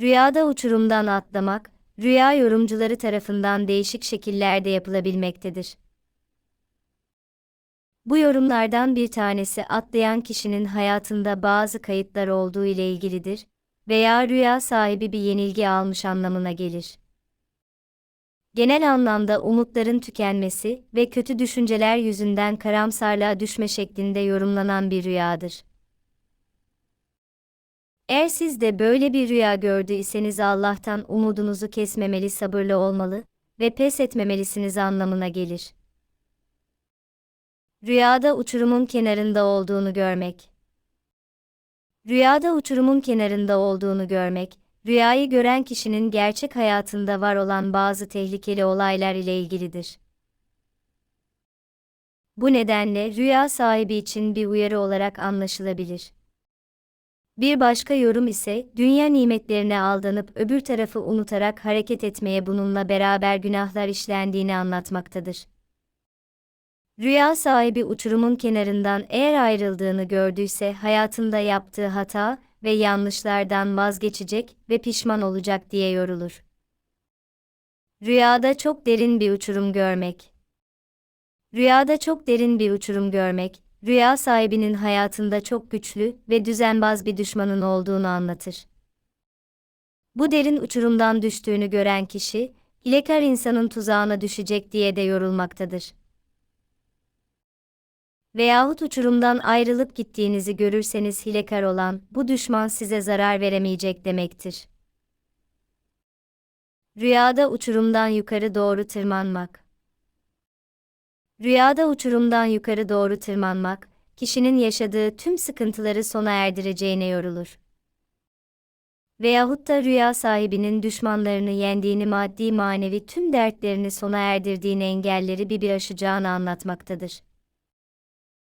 Rüyada uçurumdan atlamak, rüya yorumcuları tarafından değişik şekillerde yapılabilmektedir. Bu yorumlardan bir tanesi atlayan kişinin hayatında bazı kayıtlar olduğu ile ilgilidir veya rüya sahibi bir yenilgi almış anlamına gelir. Genel anlamda umutların tükenmesi ve kötü düşünceler yüzünden karamsarlığa düşme şeklinde yorumlanan bir rüyadır. Eğer siz de böyle bir rüya gördüyseniz Allah'tan umudunuzu kesmemeli, sabırlı olmalı ve pes etmemelisiniz anlamına gelir. Rüyada uçurumun kenarında olduğunu görmek. Rüyada uçurumun kenarında olduğunu görmek, rüyayı gören kişinin gerçek hayatında var olan bazı tehlikeli olaylar ile ilgilidir. Bu nedenle rüya sahibi için bir uyarı olarak anlaşılabilir. Bir başka yorum ise dünya nimetlerine aldanıp öbür tarafı unutarak hareket etmeye bununla beraber günahlar işlendiğini anlatmaktadır. Rüya sahibi uçurumun kenarından eğer ayrıldığını gördüyse hayatında yaptığı hata ve yanlışlardan vazgeçecek ve pişman olacak diye yorulur. Rüyada çok derin bir uçurum görmek. Rüyada çok derin bir uçurum görmek, rüya sahibinin hayatında çok güçlü ve düzenbaz bir düşmanın olduğunu anlatır. Bu derin uçurumdan düştüğünü gören kişi, hilekar insanın tuzağına düşecek diye de yorulmaktadır. Veyahut uçurumdan ayrılıp gittiğinizi görürseniz hilekar olan bu düşman size zarar veremeyecek demektir. Rüyada uçurumdan yukarı doğru tırmanmak. Rüyada uçurumdan yukarı doğru tırmanmak, kişinin yaşadığı tüm sıkıntıları sona erdireceğine yorulur. Veyahut da rüya sahibinin düşmanlarını yendiğini maddi manevi tüm dertlerini sona erdirdiğini engelleri bir bir aşacağını anlatmaktadır.